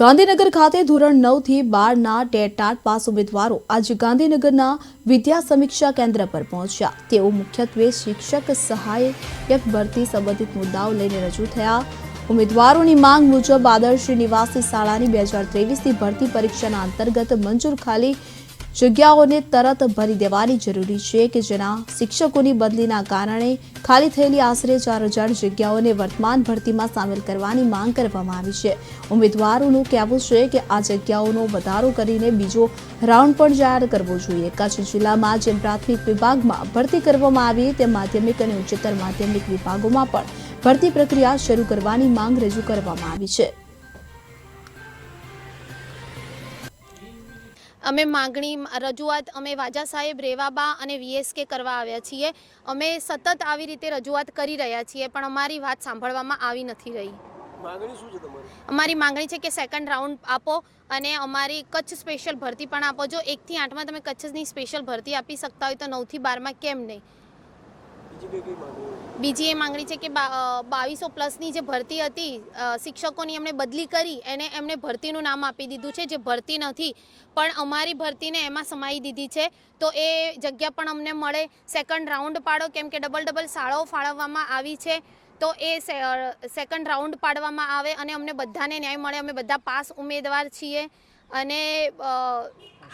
ગાંધીનગર ખાતે ધોરણ નવથી બારના ટેટાટ પાસ ઉમેદવારો આજે ગાંધીનગરના વિદ્યા સમીક્ષા કેન્દ્ર પર પહોંચ્યા. તેઓ મુખ્યત્વે શિક્ષક સહાયક ભરતી સંબંધિત મુદ્દાઓ લઈને રજૂ થયા. ઉમેદવારોની માંગ મુજબ આદર્શ નિવાસી શાળાની બે હજાર ત્રેવીસની ભરતી પરીક્ષાના અંતર્ગત મંજૂર ખાલી જગ્યાઓને તરત ભરી દેવાની જરૂરી છે કે જેના શિક્ષકોની બદલીના કારણે ખાલી થયેલી આશરે ચાર હજાર જગ્યાઓને વર્તમાન ભરતીમાં સામેલ કરવાની માંગ કરવામાં આવી છે. ઉમેદવારોનું કહેવું છે કે આ જગ્યાઓનો વધારો કરીને બીજો રાઉન્ડ પણ જાહેર કરવો જોઈએ. કચ્છ જિલ્લામાં જેમ પ્રાથમિક વિભાગમાં ભરતી કરવામાં આવી તે માધ્યમિક અને ઉચ્ચતર માધ્યમિક વિભાગોમાં પણ ભરતી પ્રક્રિયા શરૂ કરવાની માંગ રજૂ કરવામાં આવી છે. અમે માગણી રજૂઆત અમે વાજા સાહેબ રેવાબા અને વીએસકે કરવા આવ્યા છીએ. અમે સતત આવી રીતે રજૂઆત કરી રહ્યા છીએ પણ અમારી વાત સાંભળવામાં આવી નથી રહી. અમારી માંગણી છે કે સેકન્ડ રાઉન્ડ આપો અને અમારી કચ્છ સ્પેશિયલ ભરતી પણ આપો. જો એકથી આઠમાં તમે કચ્છની સ્પેશિયલ ભરતી આપી શકતા હોય તો નવથી બારમાં કેમ નહીં? બીજી એ માંગણી છે કે બાવીસો પ્લસની જે ભરતી હતી શિક્ષકોની એમણે બદલી કરી, એને એમણે ભરતીનું નામ આપી દીધું છે, જે ભરતી નથી, પણ અમારી ભરતીને એમાં સમાઈ દીધી છે. તો એ જગ્યા પણ અમને મળે. સેકન્ડ રાઉન્ડ પાડો, કેમ કે ડબલ ડબલ શાળાઓ ફાળવવામાં આવી છે. તો એ સેકન્ડ રાઉન્ડ પાડવામાં આવે અને અમને બધાને ન્યાય મળે. અમે બધા પાસ ઉમેદવાર છીએ. અને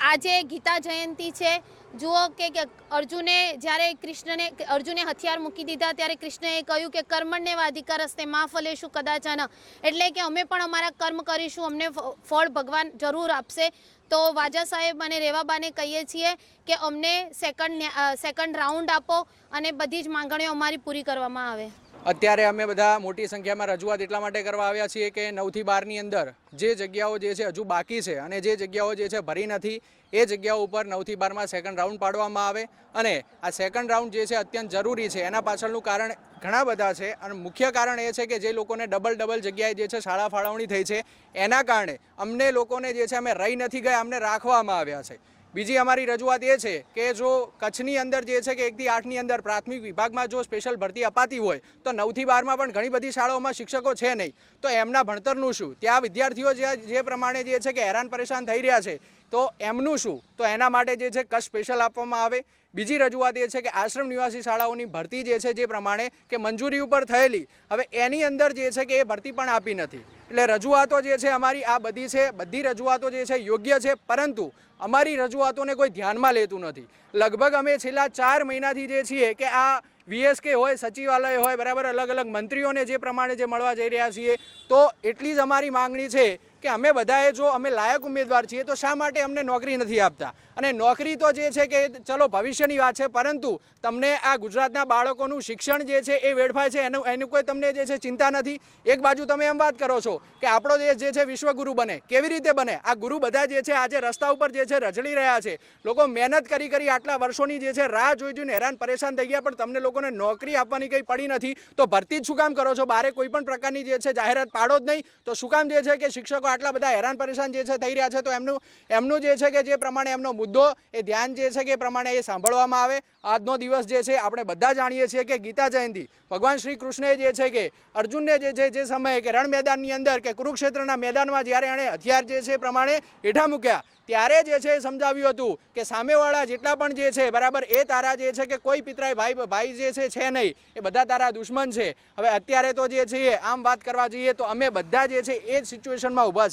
આજે ગીતા જયંતિ છે. જુઓ કે અર્જુને જ્યારે કૃષ્ણને, અર્જુને હથિયાર મૂકી દીધા ત્યારે કૃષ્ણએ કહ્યું કે કર્મણને વાધિકા રસ્તે માં ફલેશું કદાચન. એટલે કે અમે પણ અમારા કર્મ કરીશું, અમને ફળ ભગવાન જરૂર આપશે. તો વાજા સાહેબ અને રેવાબાને કહીએ છીએ કે અમને સેકન્ડ સેકન્ડ રાઉન્ડ આપો અને બધી જ માંગણીઓ અમારી પૂરી કરવામાં આવે. અત્યારે અમે બધા મોટી સંખ્યામાં રજૂઆત એટલા માટે કરવા આવ્યા છીએ કે નવથી બારની અંદર જે જગ્યાઓ જે છે હજુ બાકી છે અને જે જગ્યાઓ જે છે ભરી નથી, એ જગ્યાઓ ઉપર નવથી બારમાં સેકન્ડ રાઉન્ડ પાડવામાં આવે. અને આ સેકન્ડ રાઉન્ડ જે છે અત્યંત જરૂરી છે, એના પાછળનું કારણ ઘણા બધા છે. અને મુખ્ય કારણ એ છે કે જે લોકોને ડબલ ડબલ જગ્યાએ જે છે શાળા ફાળવણી થઈ છે, એના કારણે અમને લોકોને જે છે અમે રહી નથી ગયા, અમને રાખવામાં આવ્યા છે. બીજી અમારી રજૂઆત એ છે કે જો કચ્છની અંદર જે છે કે એકથી આઠની અંદર પ્રાથમિક વિભાગમાં જો સ્પેશિયલ ભરતી અપાતી હોય, તો નવથી બારમાં પણ ઘણી બધી શાળાઓમાં શિક્ષકો છે નહીં. તો એમના ભણતરનું શું? ત્યાં વિદ્યાર્થીઓ જે જે પ્રમાણે જે છે કે હેરાન પરેશાન થઈ રહ્યા છે. તો એમનું શું? તો એના માટે જે છે કચ્છ સ્પેશિયલ આપવામાં આવે. બીજી રજૂઆત એ છે કે આશ્રમ નિવાસી શાળાઓની ભરતી જે છે જે પ્રમાણે કે મંજૂરી ઉપર થયેલી. હવે એની અંદર જે છે કે એ ભરતી પણ આપી નથી. એટલે રજૂઆતો જે છે અમારી આ બધી છે, બધી રજૂઆતો જે છે યોગ્ય છે, પરંતુ અમારી રજૂઆતોને કોઈ ધ્યાનમાં લેતું નથી. લગભગ અમે છેલ્લા ચાર મહિનાથી જે છીએ કે આ વીએસકે હોય, સચિવાલય હોય, બરાબર અલગ અલગ મંત્રીઓને જે પ્રમાણે જે મળવા જઈ રહ્યા છીએ, તો એટલી જ અમારી માંગણી છે કે અમે બધાએ જો અમે લાયક ઉમેદવાર છીએ, તો શા માટે અમને નોકરી નથી આપતા? અને નોકરી તો જે છે કે ચલો ભવિષ્યની વાત છે, પરંતુ તમને આ ગુજરાતના બાળકોનું શિક્ષણ જે છે એ વેડફાય છે, એનું એનું કોઈ તમને જે છે ચિંતા નથી? એક બાજુ તમે એમ વાત કરો છો કે આપણો દેશ જે છે વિશ્વગુરુ બને. કેવી રીતે બને? આ ગુરુ બધા જે છે આજે રસ્તા ઉપર જે છે રજળી રહ્યા છે. લોકો મહેનત કરી કરી આટલા વર્ષોની જે છે રાહ જોઈ જોઈને હેરાન પરેશાન થઈ ગયા, પણ તમને લોકોને નોકરી આપવાની કંઈ પડી નથી? તો ભરતી જ શું કામ કરો છો? બારે કોઈ પણ પ્રકારની જે છે જાહેરાત પાડો જ નહીં. તો શું કામ જે છે કે શિક્ષકો આટલા બધા હેરાન પરેશાન જે છે, થઈ રહ્યા છે, તો એમનું એમનું જે છે કે જે પ્રમાણે એમનો મુદ્દો, એ ધ્યાન જે છે કે એ પ્રમાણે એ સાંભળવામાં આવે. આજનો દિવસ જે છે, આપણે બધા જાણીએ છીએ કે ગીતા જયંતિ, ભગવાન શ્રી કૃષ્ણએ જે છે કે અર્જુનને જે છે, જે સમયે કે રણ મેદાનની અંદર કે કુરુક્ષેત્રના મેદાનમાં જ્યારે એણે હથિયાર જે છે પ્રમાણે હેઠા મૂક્યા ત્યારે જે છે એ સમજાવ્યું હતું કે સામેવાળા જેટલા પણ જે છે, બરાબર, એ તારા જે છે કે કોઈ પિતરાય ભાઈ ભાઈ જે છે નહીં. એ બધા તારા દુશ્મન છે. હવે અત્યારે તો જે છે આમ વાત કરવા જઈએ તો અમે બધા જે છે એ જ સિચ્યુએશનમાં ઊભા